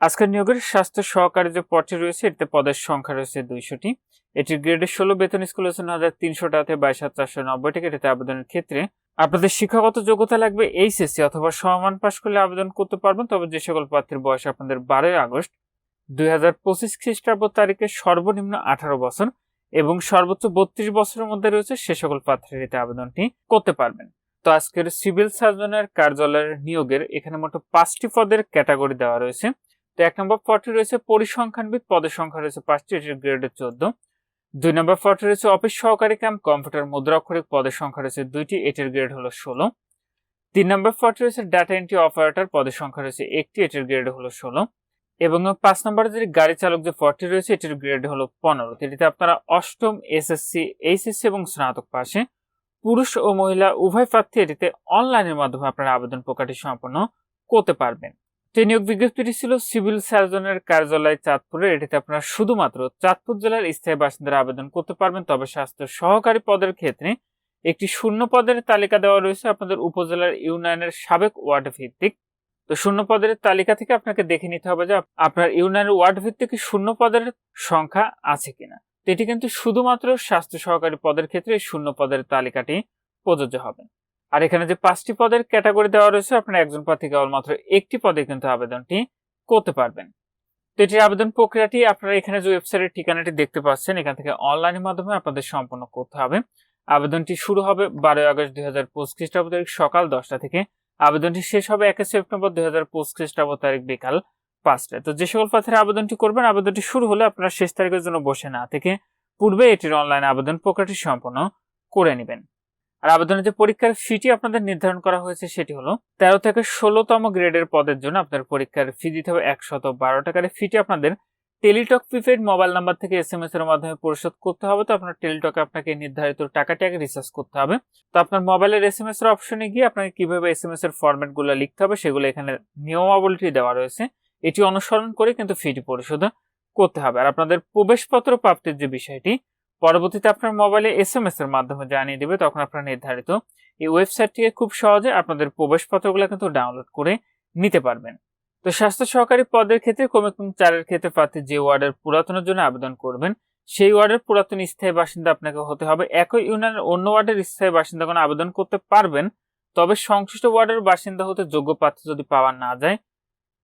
আজকের নিয়োগের স্বাস্থ্য সহকারী যে পদটি রয়েছে এতে পদের সংখ্যা রয়েছে দুইশোটি। এটির গ্রেডে ষোলো বেতন স্কুল হচ্ছে ন হাজার তিনশো টাকাতে বাইশ হাজার চারশো নব্বই টাকা। এটাতে আবেদনের ক্ষেত্রে আপনাদের শিক্ষাগত যোগ্যতা লাগবে এইচএসসি অথবা সমান পাশ করলে আবেদন করতে পারবেন। তবে যে সকল প্রার্থীর বয়স আপনাদের বারোই আগস্ট দুই হাজার পঁচিশ খ্রিস্টাব্দ তারিখে সর্বনিম্ন আঠারো বছর এবং সর্বোচ্চ বত্রিশ বছরের মধ্যে রয়েছে সে সকল প্রার্থীর এতে আবেদনটি করতে পারবেন। তো আজকের সিভিল সার্জনের কার্যালয়ের নিয়োগের এখানে মোট পাঁচটি পদের ক্যাটাগরি দেওয়া রয়েছে। তো এক নম্বর পদটি রয়েছে পরিসংখ্যানবিদ পদের সংখ্যা রয়েছে পাঁচটি এটির গ্রেড চোদ্দ। দুই নম্বর পদটি রয়েছে অফিস সহকারী ক্যাম্প কম্পিউটার মুদ্রাক্ষরিক পদের সংখ্যা রয়েছে দুইটি, এটির গ্রেড হলো ষোলো। তিন নম্বর পদটি রয়েছে ডাটা এন্ট্রি অপারেটর পদের সংখ্যা রয়েছে একটি, এটির গ্রেড হলো ষোলো। এবং পাঁচ নম্বরে যে গাড়ি চালক যে পদটি রয়েছে, এটির গ্রেড হলো পনেরো। এটিতে আপনারা অষ্টম এসএসসি এইচএসসি এবং স্নাতক পাশে পুরুষ ও মহিলা উভয় প্রার্থী এটিতে অনলাইনের মাধ্যমে আপনারা আবেদন প্রকাশটি সম্পন্ন করতে পারবেন। নিয়োগ বিজ্ঞপ্তিটি ছিল, সিভিল সার্জনের কার্যালয় চাঁদপুরে। এটিতে আপনারা শুধুমাত্র চাঁদপুর জেলার স্থায়ী বাসিন্দারা আবেদন করতে পারবেন, তবে স্বাস্থ্য সহকারী পদের ক্ষেত্রে একটি শূন্য পদের তালিকা দেওয়া রয়েছে আপনাদের উপজেলার ইউনিয়নের সাবেক ওয়ার্ড ভিত্তিক তো শূন্য পদের তালিকা থেকে আপনাকে দেখে নিতে হবে যে আপনার ইউনিয়নের ওয়ার্ড ভিত্তিক শূন্য পদের সংখ্যা আছে কিনা। এটি কিন্তু শুধুমাত্র স্বাস্থ্য সহকারী পদের ক্ষেত্রে শূন্য পদের তালিকাটি প্রযোজ্য হবে। আর এখানে যে পাঁচটি পদের ক্যাটাগরি দেওয়া রয়েছে, আপনারা একজন প্রার্থী কেবলমাত্র একটি পদে কিন্তু আবেদনটি করতে পারবেন। তো এটির আবেদন প্রক্রিয়াটি আপনারা এখানে যে ওয়েবসাইটের ঠিকানাটি দেখতে পাচ্ছেন, এখান থেকে অনলাইনের মাধ্যমে আপনাদের সম্পন্ন করতে হবে। আবেদনটি শুরু হবে বারোই আগস্ট দুই হাজার পঁচিশ খ্রিস্টাব্দ তারিখ সকাল দশটা থেকে। আবেদনটি শেষ হবে একে সেপ্টেম্বর দুই হাজার পঁচিশ খ্রিস্টাব্দ তারিখ বিকাল পাঁচটায়। তো যে সকল প্রার্থীরা আবেদনটি করবেন, আবেদনটি শুরু হলে আপনারা শেষ তারিখের জন্য বসে না থেকে পূর্বে এটির অনলাইন আবেদন প্রক্রিয়াটি সম্পন্ন করে নেবেন। আর আবেদনের যে পরীক্ষার ফিটি আপনাদের নির্ধারণ করা হয়েছে সেটি হলো তেরো থেকে ষোলোতম গ্রেডের পদের জন্য আপনার পরীক্ষার ফি দিতে হবে একশত বারো টাকার। ফিটি আপনাদের টেলিটক প্রিপেড মোবাইল নাম্বার থেকে এস এম এস এর মাধ্যমে পরিশোধ করতে হবে। তো আপনার টেলিটকে আপনাকে নির্ধারিত টাকাটি আগে রিচার্জ করতে হবে। তো আপনার মোবাইলের এস এম এস এর অপশনে গিয়ে আপনাকে কীভাবে এস এম এস এর ফরম্যাটগুলো লিখতে হবে সেগুলো এখানে নিয়মাবলীটি দেওয়া রয়েছে। এটি অনুসরণ করে কিন্তু ফিটি পরিশোধ করতে হবে। আর আপনাদের প্রবেশপত্র প্রাপ্তির যে বিষয়টি পরবর্তীতে আপনার মোবাইলে এস এম এস এর মাধ্যমে জানিয়ে দিবে, তখন আপনার নির্ধারিত এই ওয়েবসাইট থেকে খুব সহজে আপনাদের প্রবেশপত্রগুলো কিন্তু ডাউনলোড করে নিতে পারবেন। তো স্বাস্থ্য সহকারী পদের ক্ষেত্রে ক্রমিক চারের ক্ষেত্রে প্রার্থী যে ওয়ার্ডের পুরাতনের জন্য আবেদন করবেন, সেই ওয়ার্ডের পুরাতন স্থায়ী বাসিন্দা আপনাকে হতে হবে। একই ইউনিয়নের অন্য ওয়ার্ডের স্থায়ী বাসিন্দা বাসিন্দাগণ আবেদন করতে পারবেন, তবে সংশ্লিষ্ট ওয়ার্ডের বাসিন্দা হতে যোগ্য প্রার্থী যদি পাওয়া না যায়,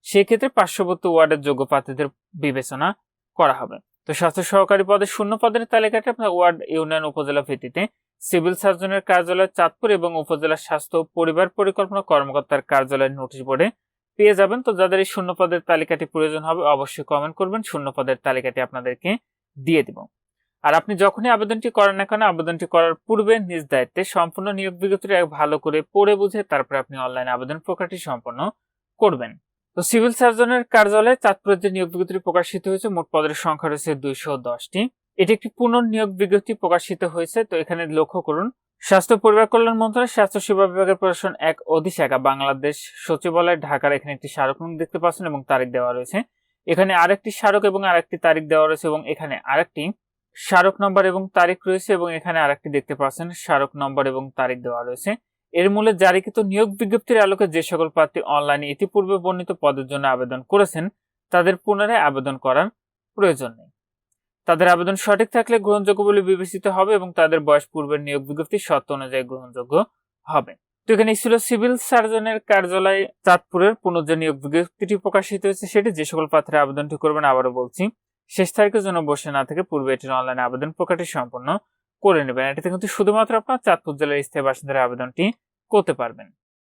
সেক্ষেত্রে পার্শ্ববর্তী ওয়ার্ডের যোগ্য প্রার্থীদের বিবেচনা করা হবে। তো স্বাস্থ্য সহকারী পদে শূন্য পদের তালিকাটি আপনার ওয়ার্ড ইউনিয়ন উপজেলা ভিত্তিতে। সিভিল সার্জনের কার্যালয় চাঁদপুর এবং উপজেলা স্বাস্থ্য পরিবার পরিকল্পনা কর্মকর্তার কার্যালয়ের নোটিশ বোর্ডে পেয়ে যাবেন। তো যাদের এই শূন্য পদের তালিকাটি প্রয়োজন হবে, অবশ্যই কমেন্ট করবেন। শূন্য পদের তালিকাটি আপনাদেরকে দিয়ে দিব। আর আপনি যখনই আবেদনটি করেন না কেন, আবেদনটি করার পূর্বে নিজ দায়িত্বে সম্পূর্ণ নিয়োগ বিজ্ঞপ্তিটি ভালো করে পড়ে বুঝে তারপরে আপনি অনলাইন আবেদন প্রক্রিয়াটি সম্পন্ন করবেন। তো সিভিল সার্জনের কার্যালয়ে চাঁদপুরের নিয়োগ বিজ্ঞপ্তি প্রকাশিত হয়েছে। মোট পদের সংখ্যা রয়েছে দুইশো দশটি। এটি একটি পুনর্নিয়োগ বিজ্ঞপ্তি প্রকাশিত হয়েছে। তো এখানে লক্ষ্য করুন, স্বাস্থ্য পরিবার কল্যাণ মন্ত্রণালয়, স্বাস্থ্য সেবা বিভাগের প্রশাসন এক অধিশাখা বাংলাদেশ সচিবালয়, ঢাকার এখানে একটি স্মারক দেখতে পাচ্ছেন এবং তারিখ দেওয়া রয়েছে। এখানে আরেকটি স্মারক এবং আরেকটি তারিখ দেওয়া রয়েছে এবং এখানে আরেকটি স্মারক নম্বর এবং তারিখ রয়েছে এবং এখানে আরেকটি দেখতে পাচ্ছেন, স্মারক নম্বর এবং তারিখ দেওয়া রয়েছে। এর মূলে জারিকৃত নিয়োগ বিজ্ঞপ্তির আলোকে যে সকল প্রার্থী অনলাইনে ইতিপূর্বে বর্ণিত পদের জন্য আবেদন করেছেন, তাদের পুনরায় আবেদন করার প্রয়োজন নেই। তাদের আবেদন সঠিক থাকলে গ্রহণযোগ্য বলে বিবেচিত হবে এবং তাদের বয়স পূর্বের নিয়োগ বিজ্ঞপ্তি শর্ত অনুযায়ী গ্রহণযোগ্য হবে। তো এখানে ছিল সিভিল সার্জনের কার্যালয় চাঁদপুরের পুনর্য নিয়োগ বিজ্ঞপ্তিটি প্রকাশিত হয়েছে সেটি। যে সকল প্রার্থীরা আবেদনটি করবেন আবারও বলছি, শেষ তারিখের জন্য বসে না থেকে পূর্বে এটির অনলাইনে আবেদন প্রকাশটি সম্পন্ন করে নেবেন। এটিতে কিন্তু শুধুমাত্র আপনার চাঁদপুর জেলার স্থায়ী বাসিন্দার আবেদনটি করতে পারবেন।